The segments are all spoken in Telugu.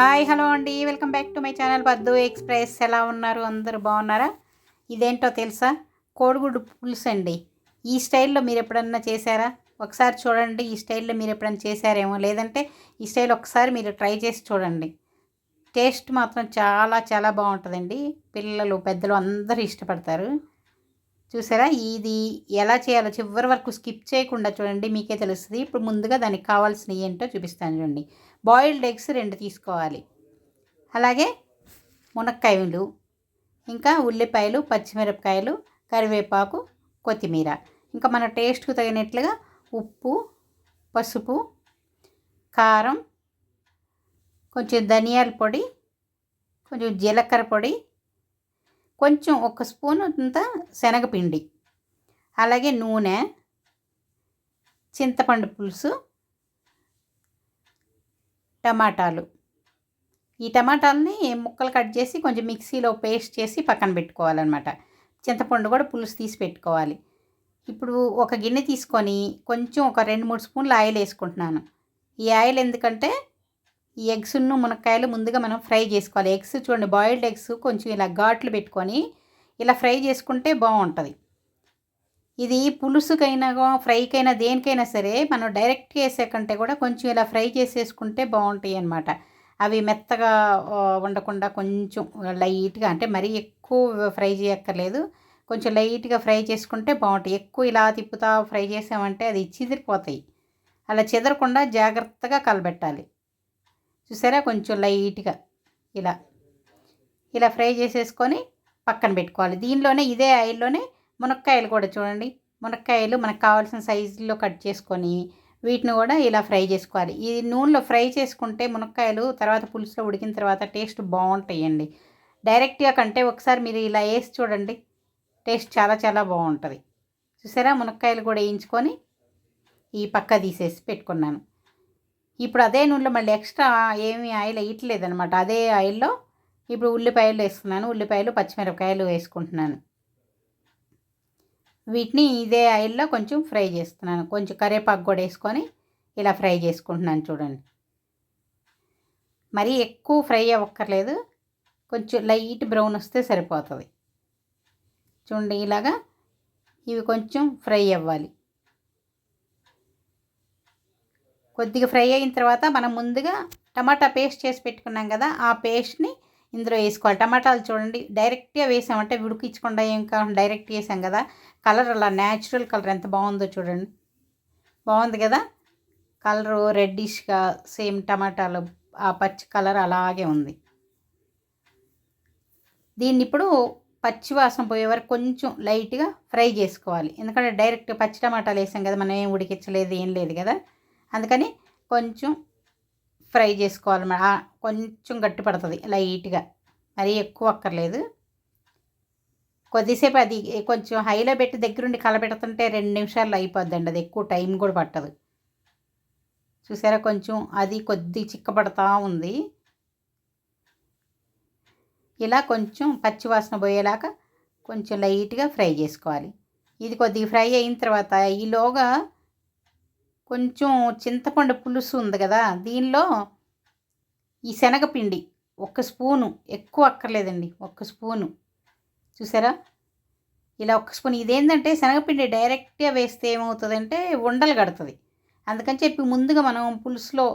హాయ్ హలో అండి. Welcome back to my channel Baddu express. ఎలా ఉన్నారు? అందరూ బాగున్నారా? ఇదేంటో తెలుసా? కోడిగుడ్డు పులుసు అండి. ఈ స్టైల్లో మీరు ఎప్పుడన్నా చేశారా? ఒకసారి చూడండి. ఈ స్టైల్లో మీరు ఎప్పుడన్నా చేశారేమో? లేదంటే ఈ స్టైల్ ఒకసారి మీరు ట్రై చేసి చూడండి. టేస్ట్ మాత్రం చాలా చాలా బాగుంటుందండి. పిల్లలు పెద్దలు అందరూ ఇష్టపడతారు. చూసారా? ఇది ఎలా చేయాలో చివరి వరకు స్కిప్ చేయకుండా చూడండి మీకే తెలుస్తుంది. ఇప్పుడు ముందుగా దానికి కావాల్సినవి ఏంటో చూపిస్తాను చూడండి. బాయిల్డ్ ఎగ్స్ రెండు తీసుకోవాలి. అలాగే మునక్కాయలు ఇంకా ఉల్లిపాయలు పచ్చిమిరపకాయలు కరివేపాకు కొత్తిమీర. ఇంకా మన టేస్ట్కు తగినట్లుగా ఉప్పు పసుపు కారం కొంచెం ధనియాల పొడి కొంచెం జీలకర్ర పొడి కొంచెం ఒక స్పూన్ అంత శనగపిండి అలాగే నూనె చింతపండు పులుసు టమాటాలు. ఈ టమాటాలని ముక్కలు కట్ చేసి కొంచెం మిక్సీలో పేస్ట్ చేసి పక్కన పెట్టుకోవాలన్నమాట. చింతపండు కూడా పులుసు తీసి పెట్టుకోవాలి. ఇప్పుడు ఒక గిన్నె తీసుకొని కొంచెం ఒక రెండు మూడు స్పూన్లు ఆయిల్ వేసుకుంటున్నాను ఈ ఆయిల్ ఎందుకంటే ఈ ఎగ్స్ను మునక్కాయలు ముందుగా మనం ఫ్రై చేసుకోవాలి. ఎగ్స్ చూడండి బాయిల్డ్ ఎగ్స్ కొంచెం ఇలా ఘాట్లు పెట్టుకొని ఇలా ఫ్రై చేసుకుంటే బాగుంటుంది. ఇది పులుసుకైనా ఫ్రైకైనా దేనికైనా సరే మనం డైరెక్ట్ వేసే కంటే కూడా కొంచెం ఇలా ఫ్రై చేసేసుకుంటే బాగుంటాయి అన్నమాట. అవి మెత్తగా ఉండకుండా కొంచెం లైట్గా అంటే మరీ ఎక్కువ ఫ్రై చేయక్కర్లేదు. కొంచెం లైట్గా ఫ్రై చేసుకుంటే బాగుంటాయి. ఎక్కువ ఇలా తిప్పుతా ఫ్రై చేసామంటే అది చిదిరిపోతాయి. అలా చెదరకుండా జాగ్రత్తగా కలబెట్టాలి. చూసారా? కొంచెం లైట్గా ఇలా ఇలా ఫ్రై చేసేసుకొని పక్కన పెట్టుకోవాలి. దీనిలోనే ఇదే ఆయిల్లోనే మునక్కాయలు కూడా చూడండి. మునక్కాయలు మనకు కావాల్సిన సైజులో కట్ చేసుకొని వీటిని కూడా ఇలా ఫ్రై చేసుకోవాలి. ఈ నూనెలో ఫ్రై చేసుకుంటే మునక్కాయలు తర్వాత పులుసులో ఉడికిన తర్వాత టేస్ట్ బాగుంటాయండి. డైరెక్ట్గా కంటే ఒకసారి మీరు ఇలా వేసి చూడండి టేస్ట్ చాలా చాలా బాగుంటుంది. చూసారా? మునక్కాయలు కూడా వేయించుకొని ఈ పక్క తీసేసి పెట్టుకున్నాను. ఇప్పుడు అదే నూనెలో మళ్ళీ ఎక్స్ట్రా ఏమీ ఆయిల్ వేయట్లేదనమాట అదే ఆయిల్లో ఇప్పుడు ఉల్లిపాయలు వేస్తున్నాను. ఉల్లిపాయలు పచ్చిమిరపకాయలు వేసుకుంటున్నాను. వీటిని ఇదే ఆయిల్లో కొంచెం ఫ్రై చేస్తున్నాను. కొంచెం కరివేపాకు కూడా వేసుకొని ఇలా ఫ్రై చేసుకుంటున్నాను చూడండి. మరీ ఎక్కువ ఫ్రై అవ్వక్కర్లేదు. కొంచెం లైట్ బ్రౌన్ వస్తే సరిపోతుంది. చూడండి ఇలాగా ఇవి కొంచెం ఫ్రై అవ్వాలి. కొద్దిగా ఫ్రై అయిన తర్వాత మనం ముందుగా టమాటా పేస్ట్ చేసి పెట్టుకున్నాం కదా ఆ పేస్ట్ని ఇందులో వేసుకోవాలి. టమాటాలు చూడండి డైరెక్ట్గా వేసామంటే ఉడికించకుండా ఏం కాకుండా డైరెక్ట్ వేసాం కదా కలర్ అలా న్యాచురల్ కలర్ ఎంత బాగుందో చూడండి. బాగుంది కదా? కలరు రెడ్డిష్గా సేమ్ టమాటాలు ఆ పచ్చి కలర్ అలాగే ఉంది. దీన్ని ఇప్పుడు పచ్చి వాసన పోయే వరకు కొంచెం లైట్గా ఫ్రై చేసుకోవాలి. ఎందుకంటే డైరెక్ట్ పచ్చి టమాటాలు వేసాం కదా మనం ఏం ఉడికించలేదు ఏం లేదు కదా. అందుకని కొంచెం ఫ్రై చేసుకోవాలి కొంచెం గట్టి పడుతుంది లైట్గా. మరీ ఎక్కువ అక్కర్లేదు. కొద్దిసేపు అది కొంచెం హైలో పెట్టి దగ్గరుండి కలపెడుతుంటే రెండు నిమిషాల్లో అయిపోద్దండి అది ఎక్కువ టైం కూడా పట్టదు. చూసారా కొంచెం అది కొద్ది చిక్కబడతా ఉంది. ఇలా కొంచెం పచ్చివాసన పోయేలాగా కొంచెం లైట్గా ఫ్రై చేసుకోవాలి. ఇది కొద్దిగా ఫ్రై అయిన తర్వాత ఈలోగా కొంచెం చింతపండు పులుసు ఉంది కదా దీనిలో ఈ శనగపిండి ఒక్క స్పూను ఎక్కువ అక్కర్లేదండి ఒక్క స్పూను. చూసారా? ఇలా ఒక్క స్పూన్. ఇదేంటంటే శనగపిండి డైరెక్ట్గా వేస్తే ఏమవుతుందంటే ఉండలు కడుతుంది. అందుకని చెప్పి ముందుగా మనం పులుసులో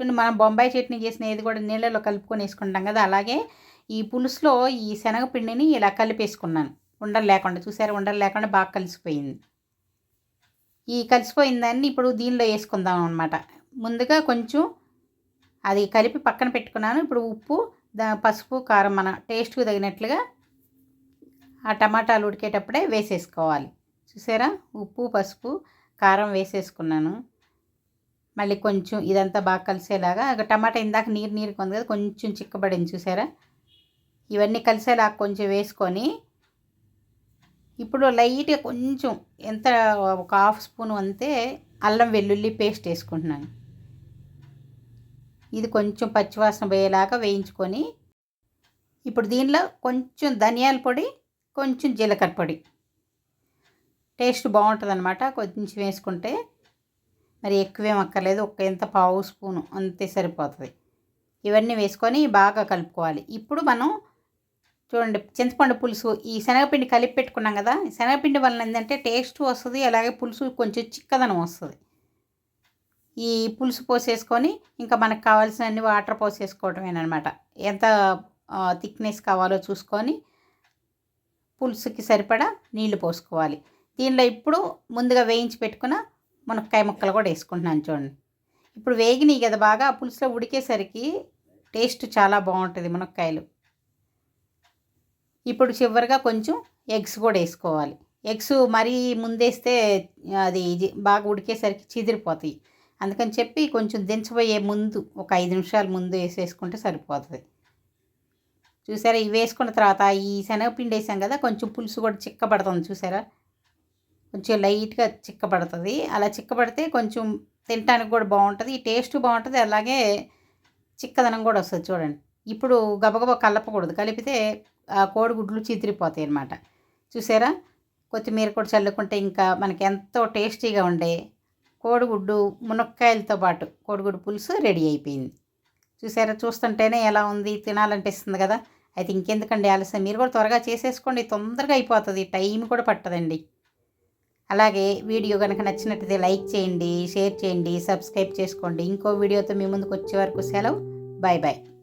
చూడండి మనం బొంబాయి చట్నీ చేసిన ఏది కూడా నీళ్ళలో కలుపుకొని వేసుకుంటాం కదా అలాగే ఈ పులుసులో ఈ శనగపిండిని ఇలా కలిపేసుకున్నాను. ఉండలు లేకుండా చూసారా? ఉండలు లేకుండా బాగా కలిసిపోయింది. ఈ కలిసిపోయిన దాన్ని ఇప్పుడు దీనిలో వేసుకుందాం అనమాట ముందుగా కొంచెం అది కలిపి పక్కన పెట్టుకున్నాను. ఇప్పుడు ఉప్పు దా పసుపు కారం మన టేస్ట్కు తగినట్లుగా ఆ టమాటాలు ఉడికేటప్పుడే వేసేసుకోవాలి. చూసారా? ఉప్పు పసుపు కారం వేసేసుకున్నాను. మళ్ళీ కొంచెం ఇదంతా బాగా కలిసేలాగా టమాటా ఇందాక నీరు నీరు కొంది కదా కొంచెం చిక్కబడింది చూసారా? ఇవన్నీ కలిసేలాగా కొంచెం వేసుకొని ఇప్పుడు లైట్గా కొంచెం ఎంత ఒక హాఫ్ స్పూన్ అంతే అల్లం వెల్లుల్లి పేస్ట్ వేసుకుంటున్నాను. ఇది కొంచెం పచ్చివాసన పోయేలాగా వేయించుకొని ఇప్పుడు దీనిలో కొంచెం ధనియాల పొడి కొంచెం జీలకర్ర పొడి. టేస్ట్ బాగుంటుంది అనమాట కొంచెం వేసుకుంటే మరి ఎక్కువేం అక్కర్లేదు. ఒక ఎంత పావు స్పూను అంతే సరిపోతుంది. ఇవన్నీ వేసుకొని బాగా కలుపుకోవాలి. ఇప్పుడు మనం చూడండి చింతపండు పులుసు. ఈ శనగపిండి కలిపి పెట్టుకున్నాం కదా శనగపిండి వలన ఏంటంటే టేస్ట్ వస్తుంది అలాగే పులుసు కొంచెం చిక్కదనం వస్తుంది. ఈ పులుసు పోసేసుకొని ఇంకా మనకు కావాల్సిన అన్ని వాటర్ పోసేసుకోవటమేనమాట ఎంత థిక్నెస్ కావాలో చూసుకొని పులుసుకి సరిపడా నీళ్ళు పోసుకోవాలి. దీనిలో ఇప్పుడు ముందుగా వేయించి పెట్టుకున్న మునక్కాయ ముక్కలు కూడా వేసుకుంటున్నాను చూడండి. ఇప్పుడు వేగినాయి కదా బాగా ఆ పులుసులో ఉడికేసరికి టేస్ట్ చాలా బాగుంటుంది మునక్కాయలు. ఇప్పుడు చివరిగా కొంచెం ఎగ్స్ కూడా వేసుకోవాలి. ఎగ్స్ మరీ ముందేస్తే అది ఇది బాగా ఉడికేసరికి చిదిరిపోతాయి. అందుకని చెప్పి కొంచెం దించబోయే ముందు ఒక ఐదు నిమిషాల ముందు వేసేసుకుంటే సరిపోతుంది. చూసారా? ఇవి వేసుకున్న తర్వాత ఈ శనగపిండి వేసాం కదా కొంచెం పులుసు కూడా చిక్కబడుతుంది చూసారా? కొంచెం లైట్గా చిక్కబడుతుంది. అలా చిక్కబడితే కొంచెం తినడానికి కూడా బాగుంటుంది. ఈ టేస్ట్ బాగుంటుంది. అలాగే చిక్కదనం కూడా వస్తుంది చూడండి. ఇప్పుడు గబగబా కలపకూడదు. కలిపితే కోడిగుడ్లు చితిరిపోతాయి అనమాట చూసారా? కొత్తిమీర కూడా చల్లుకుంటే ఇంకా మనకి ఎంతో టేస్టీగా ఉండే కోడిగుడ్డు మునక్కాయలతో పాటు కోడిగుడ్డు పులుసు రెడీ అయిపోయింది. చూసారా? చూస్తుంటేనే ఎలా ఉంది తినాలనిపిస్తుంది కదా? అయితే ఇంకెందుకండి ఆలస్యం? మీరు కూడా త్వరగా చేసేసుకోండి తొందరగా అయిపోతుంది టైం కూడా పట్టదండి. అలాగే వీడియో కనుక నచ్చినట్టయితే లైక్ చేయండి షేర్ చేయండి సబ్స్క్రైబ్ చేసుకోండి. ఇంకో వీడియోతో మీ ముందుకు వచ్చే వరకు సెలవు. Bye bye.